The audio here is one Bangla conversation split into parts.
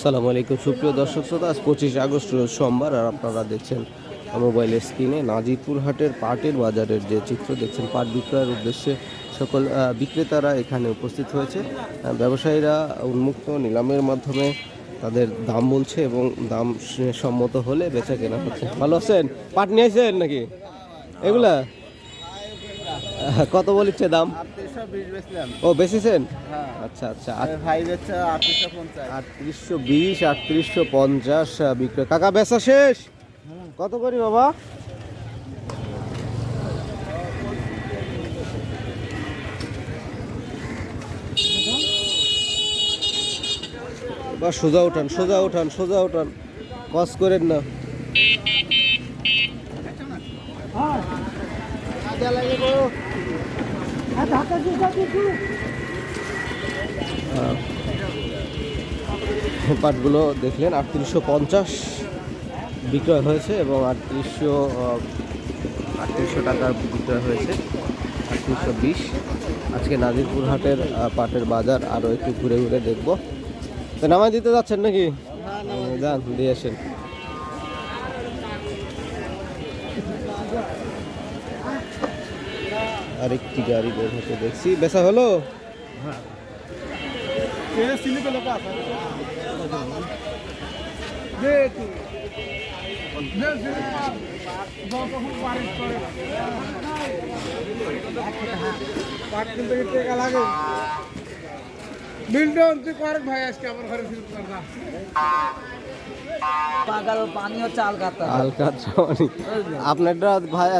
সালাম আলাইকুম, সুপ্রিয় দর্শক শ্রোতা, আজ পঁচিশ আগস্ট সোমবার, আর আপনারা দেখছেন মোবাইলের স্ক্রিনে নাজিরপুর হাটের পাটের বাজারের যে চিত্র দেখছেন, পাট বিক্রয়ের উদ্দেশ্যে সকল বিক্রেতারা এখানে উপস্থিত হয়েছে। ব্যবসায়ীরা উন্মুক্ত নিলামের মাধ্যমে তাদের দাম বলছে এবং দাম সম্মত হলে বেচা কেনা হচ্ছে। ভালো আছেন? পাট নিয়ে আসছেন নাকি? এগুলা? কত বলিচ্ছে দাম? ও বেশিছেন হ্যাঁ। আচ্ছা আচ্ছা। আটত্রিশশো বিশ আটত্রিশশো পঞ্চাশ বিক্রয়। কাকা বেচা শেষ? কত করি বাবা? বা সোজা উঠান সোজা উঠান সোজা উঠান। কস করেন না। আহ, পাটগুলো দেখলেন আটত্রিশশো পঞ্চাশ বিক্রয় হয়েছে এবং আটত্রিশশো আটত্রিশশো টাকার বিক্রয় হয়েছে আটত্রিশশো বিশ। আজকে নাজিরপুর হাটের পাটের বাজার আরও একটু ঘুরে ঘুরে দেখব। তো নামাই দিতে যাচ্ছেন নাকি? যান দিয়ে আসেন। আরেকটি গাড়ি বের হতে দেখছি। বেচা হলো? মিল্টন তুই কর ভাই আজকে আমার ঘরে ফিরে করবা পাগাল আপনারটা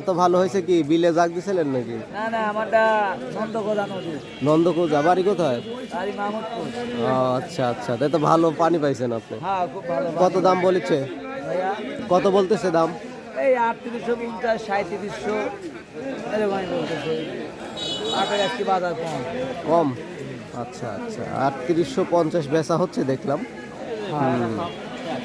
এত ভালো হয়েছে কি বিলে জাগ দিছিলেন নাকি? না না আমারটা নন্দ নদী। নন্দকুজ বাড়ি কোথায়? মাহমুদপুর আচ্ছা আচ্ছা তো ভালো পানি পাইছেন আপনি। হ্যাঁ খুব ভালো কত দাম বলেছে? কত বলতেছে দাম? এই আটত্রিশশো পঞ্চাশ সাঁত্রিশশো এরকমই বলতেছে আটের আজকে বাজার কম। কম? আচ্ছা আচ্ছা আটত্রিশশো পঞ্চাশ বেচা হচ্ছে দেখলাম। হুম।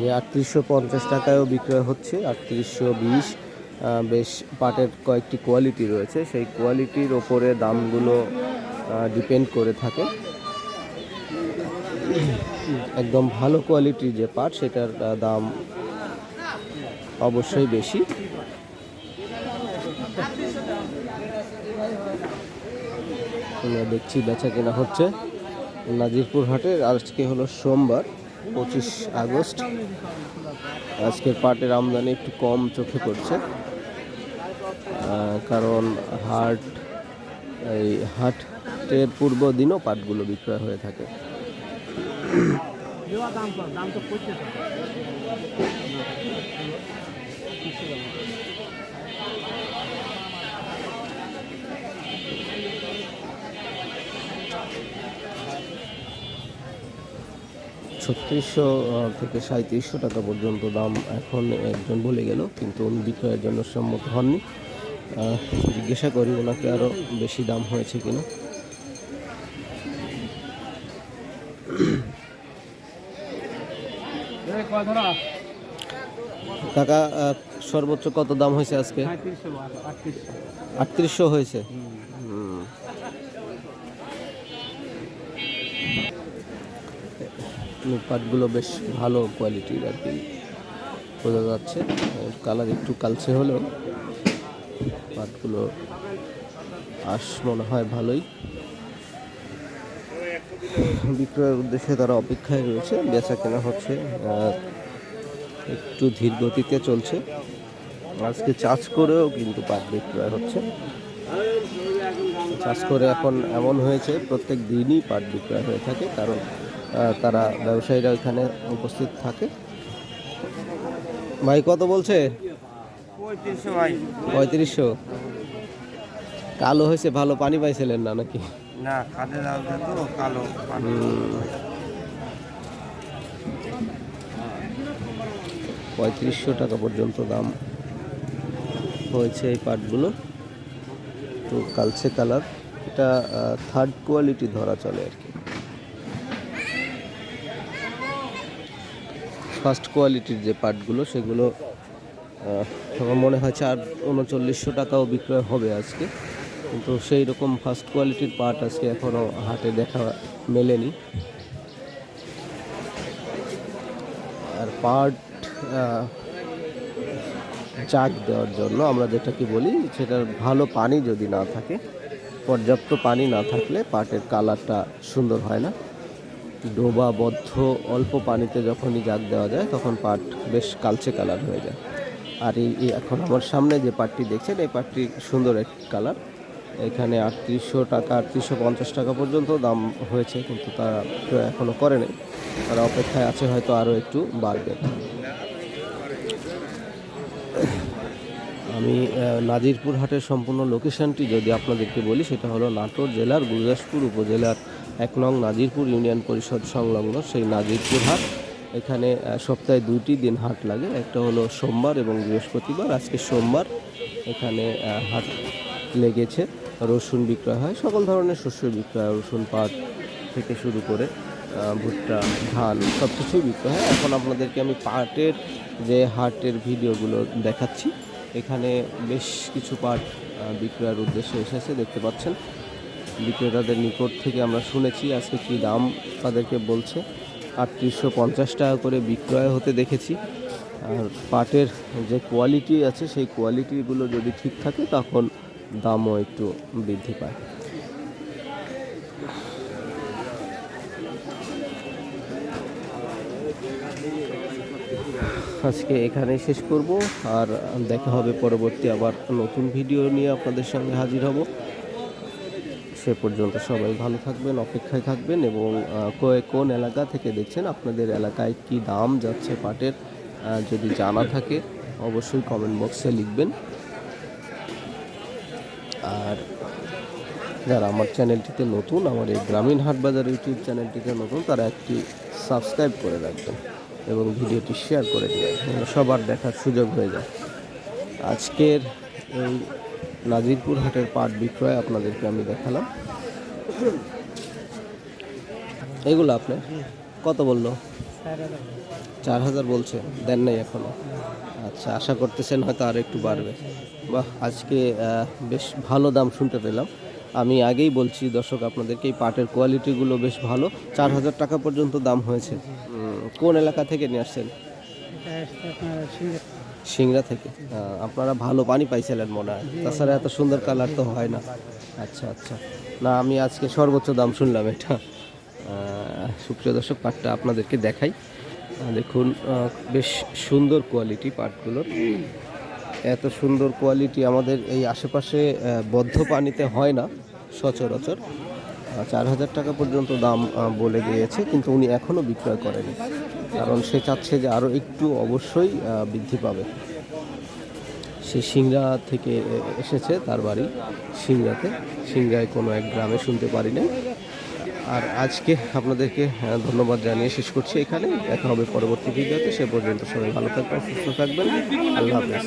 যে আটত্রিশশো পঞ্চাশ টাকায়ও বিক্রয় হচ্ছে, আটত্রিশশো বিশ বেশ পাটের কয়েকটি কোয়ালিটি রয়েছে। সেই কোয়ালিটির ওপরে দামগুলো ডিপেন্ড করে থাকে। একদম ভালো কোয়ালিটির যে পাট, সেটার দাম অবশ্যই বেশি। দেখছি বেচা কেনা হচ্ছে নাজিরপুর হাটের। আজকে হলো সোমবার। পঁচিশ আগস্ট। আজকের পাটের আমদানি একটু কম চোখে পড়ছে। কারণ হাট, এই হাটের পূর্ব দিনও পাটগুলো বিক্রয় হয়ে থাকে। ছত্রিশশো থেকে সাঁত্রিশশো টাকা পর্যন্ত দাম এখন একজন বলে গেল কিন্তু উনি বিক্রয়ের জন্য সম্মত হননি। জিজ্ঞাসা করি ওনাকে আরও বেশি দাম হয়েছে কিনা। কাকা সর্বোচ্চ কত দাম হয়েছে আজকে? আটত্রিশশো। হয়েছে? পাটগুলো বেশ ভালো কোয়ালিটির আর কি বোঝা যাচ্ছে। কালার একটু কালচে হলেও পাটগুলো আস মনে হয় ভালোই। বিক্রয়ের উদ্দেশ্যে তারা অপেক্ষায় রয়েছে বেচা কেনা হচ্ছে একটু ধীর গতিতে চলছে। আজকে চাষ করেও কিন্তু পাট বিক্রয় হচ্ছে। চাষ করে এখন এমন হয়েছে, প্রত্যেক দিনই পাট বিক্রয় হয়ে থাকে, কারণ তারা ব্যবসায়ীরা ওইখানে উপস্থিত থাকে। ভাই কত বলছে? পঁয়ত্রিশশো কালো হয়েছে ভালো পানি পাইছিলেন না নাকি? না কাদের তো কালো পঁয়ত্রিশশো টাকা পর্যন্ত দাম হয়েছে এই পাটগুলো। তো কালচে কালার। এটা থার্ড কোয়ালিটি ধরা চলে আর কি। ফার্স্ট কোয়ালিটির যে পাটগুলো সেগুলো আমার মনে হয় চার উনচল্লিশশো টাকাও বিক্রয় হবে আজকে। কিন্তু সেই রকম ফার্স্ট কোয়ালিটির পাট আজকে এখনও হাটে দেখা মেলেনি। আর আহ, চাক দেওয়ার জন্য আমরা যেটাকে বলি সেটার ভালো পানি যদি না থাকে পর্যাপ্ত পানি না থাকলে পাটের কালারটা সুন্দর হয় না। ডোবাবদ্ধ অল্প পানিতে যখনই জাগ দেওয়া যায়, তখন পাট বেশ কালচে কালার হয়ে যায়। আর এই এখন আমার সামনে যে পাটটি দেখছেন, এই পাটটি সুন্দর এক কালার। এখানে আটত্রিশশো টাকা, আটত্রিশশো পঞ্চাশ টাকা পর্যন্ত দাম হয়েছে, কিন্তু তারা এখনও করে নেই। তারা অপেক্ষায় আছে হয়তো আরও একটু বাড়বে। আমি নাজিরপুর হাটের সম্পূর্ণ লোকেশনটি যদি আপনাদেরকে বলি, সেটা হলো নাটোর জেলার গুরুদাসপুর উপজেলার এক নং নাজিরপুর ইউনিয়ন পরিষদ সংলগ্ন সেই নাজিরপুর হাট। এখানে সপ্তাহে দুইটি দিন হাট লাগে। একটা হলো সোমবার এবং বৃহস্পতিবার। আজকে সোমবার এখানে হাট লেগেছে। রসুন বিক্রয় হয়। সকল ধরনের শস্য বিক্রয়, রসুন পাট থেকে শুরু করে ভুট্টা, ধান সব কিছুই বিক্রয় হয়। এখন আপনাদেরকে আমি পাটের যে হাটের ভিডিওগুলো দেখাচ্ছি। এখানে বেশ কিছু পাট বিক্রয়ের উদ্দেশ্যে এসেছে। দেখতে পাচ্ছেন বিক্রেতাদের নিকট থেকে আমরা শুনেছি আজকে কী দাম তাদেরকে বলছে। আটত্রিশশো পঞ্চাশ টাকা করে বিক্রয় হতে দেখেছি। আর পাটের যে কোয়ালিটি আছে, সেই কোয়ালিটিগুলো যদি ঠিক থাকে, তখন দামও একটু বৃদ্ধি পায়। আজকে এখানেই শেষ করব, আর দেখা হবে পরবর্তী আবার নতুন ভিডিও নিয়ে আপনাদের সঙ্গে হাজির হব। সে পর্যন্ত সবাই ভালো থাকবেন, অপেক্ষায় থাকবেন এবং কোন এলাকা থেকে দেখছেন আপনাদের এলাকায় কি দাম যাচ্ছে পাটের যদি জানা থাকে অবশ্যই কমেন্ট বক্সে লিখবেন। আর যারা আমার চ্যানেলটিতে নতুন, আমার এই গ্রামীণ হাট বাজার ইউটিউব চ্যানেলটিতে নতুন, তারা একটি সাবস্ক্রাইব করে রাখবেন এবং ভিডিওটি শেয়ার করে দেবেন। সবার দেখার সুযোগ হয়ে যায়। আজকের এই নাজিরপুর হাটের পাট বিক্রয় আপনাদেরকে আমি দেখালাম। এগুলো আপনার কত বলল? চার হাজার বলছে, দেন নাই এখনও। আচ্ছা আশা করতেছেন হয়তো আর একটু বাড়বে। বাহ, আজকে বেশ ভালো দাম শুনতে পেলাম। আমি আগেই বলছি দর্শক আপনাদেরকে, এই পাটের কোয়ালিটিগুলো বেশ ভালো। চার হাজার টাকা পর্যন্ত দাম হয়েছে। কোন এলাকা থেকে নিয়ে আসছেন? সিংড়া থেকে। আপনারা ভালো পানি পাইছিলেন মনে হয়। তাছাড়া এত সুন্দর কালার তো হয় না। আচ্ছা আচ্ছা। না, আমি আজকে সর্বোচ্চ দাম শুনলাম এটা। সুপ্রিয় দর্শক, পাটটা আপনাদেরকে দেখাই। দেখুন বেশ সুন্দর কোয়ালিটি পাটগুলোর এত সুন্দর কোয়ালিটি আমাদের এই আশেপাশে বদ্ধ পানিতে হয় না, সচরাচর। চার হাজার টাকা পর্যন্ত দাম বলে দিয়েছে কিন্তু উনি এখনও বিক্রয় করেনি। কারণ সে চাচ্ছে যে আরও একটু অবশ্যই বৃদ্ধি পাবে। সে সিংড়া থেকে এসেছে তার বাড়ি সিংড়াতে। সিংড়ায় কোনো এক গ্রামে শুনতে পারি নাই আর আজকে আপনাদেরকে ধন্যবাদ জানিয়ে শেষ করছি এখানে। দেখা হবে পরবর্তী ভিডিওতে। সে পর্যন্ত সবাই ভালো থাকবেন, সুস্থ থাকবেন। আল্লাহ হাফেজ।